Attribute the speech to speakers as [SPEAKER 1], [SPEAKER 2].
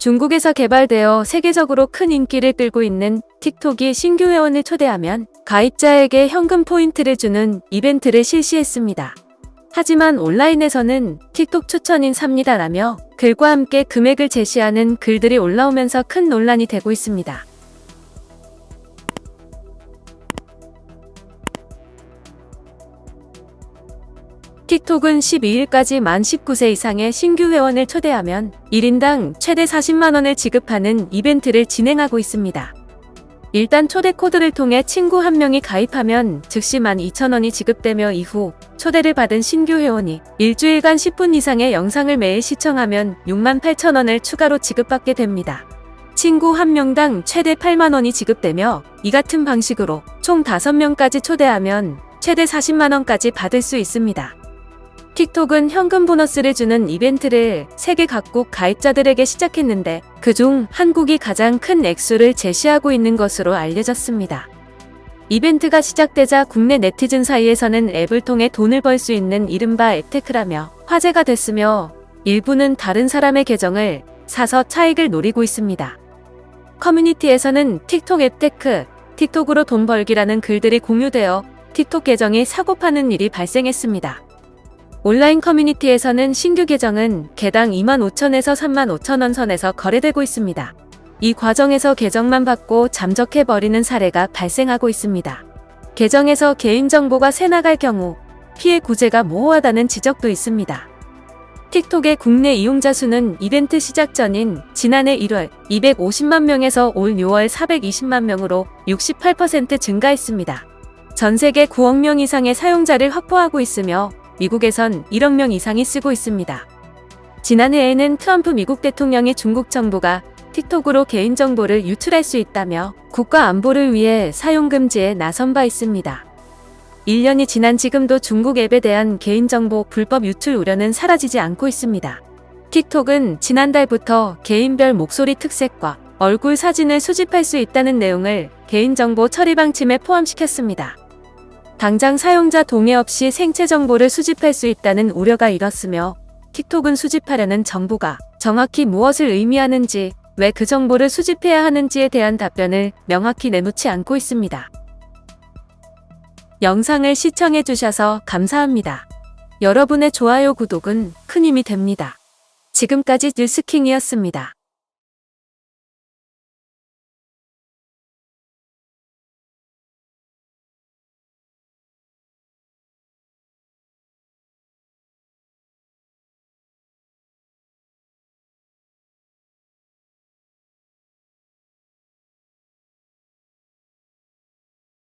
[SPEAKER 1] 중국에서 개발되어 세계적으로 큰 인기를 끌고 있는 틱톡이 신규 회원을 초대하면 가입자에게 현금 포인트를 주는 이벤트를 실시했습니다. 하지만 온라인에서는 틱톡 추천인 삽니다라며 글과 함께 금액을 제시하는 글들이 올라오면서 큰 논란이 되고 있습니다. 틱톡은 12일까지 만 19세 이상의 신규 회원을 초대하면 1인당 최대 40만원을 지급하는 이벤트를 진행하고 있습니다. 일단 초대 코드를 통해 친구 한 명이 가입하면 즉시 12,000원이 지급되며 이후 초대를 받은 신규 회원이 일주일간 10분 이상의 영상을 매일 시청하면 68,000원을 추가로 지급받게 됩니다. 친구 한 명당 최대 8만원이 지급되며 이 같은 방식으로 총 5명까지 초대하면 최대 40만원까지 받을 수 있습니다. 틱톡은 현금 보너스를 주는 이벤트를 세계 각국 가입자들에게 시작했는데 그중 한국이 가장 큰 액수를 제시하고 있는 것으로 알려졌습니다. 이벤트가 시작되자 국내 네티즌 사이에서는 앱을 통해 돈을 벌 수 있는 이른바 앱테크라며 화제가 됐으며 일부는 다른 사람의 계정을 사서 차익을 노리고 있습니다. 커뮤니티에서는 틱톡 앱테크, 틱톡으로 돈 벌기라는 글들이 공유되어 틱톡 계정이 사고 파는 일이 발생했습니다. 온라인 커뮤니티에서는 신규 계정은 개당 2만 5천에서 3만 5천 원 선에서 거래되고 있습니다. 이 과정에서 계정만 받고 잠적해버리는 사례가 발생하고 있습니다. 계정에서 개인정보가 새나갈 경우 피해 구제가 모호하다는 지적도 있습니다. 틱톡의 국내 이용자 수는 이벤트 시작 전인 지난해 1월 250만 명에서 올 6월 420만 명으로 68% 증가했습니다. 전 세계 9억 명 이상의 사용자를 확보하고 있으며 미국에선 1억 명 이상이 쓰고 있습니다. 지난해에는 트럼프 미국 대통령이 중국 정부가 틱톡으로 개인정보를 유출할 수 있다며 국가 안보를 위해 사용 금지에 나선 바 있습니다. 1년이 지난 지금도 중국 앱에 대한 개인정보 불법 유출 우려는 사라지지 않고 있습니다. 틱톡은 지난달부터 개인별 목소리 특색과 얼굴 사진을 수집할 수 있다는 내용을 개인정보 처리 방침에 포함시켰습니다. 당장 사용자 동의 없이 생체 정보를 수집할 수 있다는 우려가 일었으며 틱톡은 수집하려는 정보가 정확히 무엇을 의미하는지 왜 그 정보를 수집해야 하는지에 대한 답변을 명확히 내놓지 않고 있습니다. 영상을 시청해 주셔서 감사합니다. 여러분의 좋아요 구독은 큰 힘이 됩니다. 지금까지 뉴스킹이었습니다.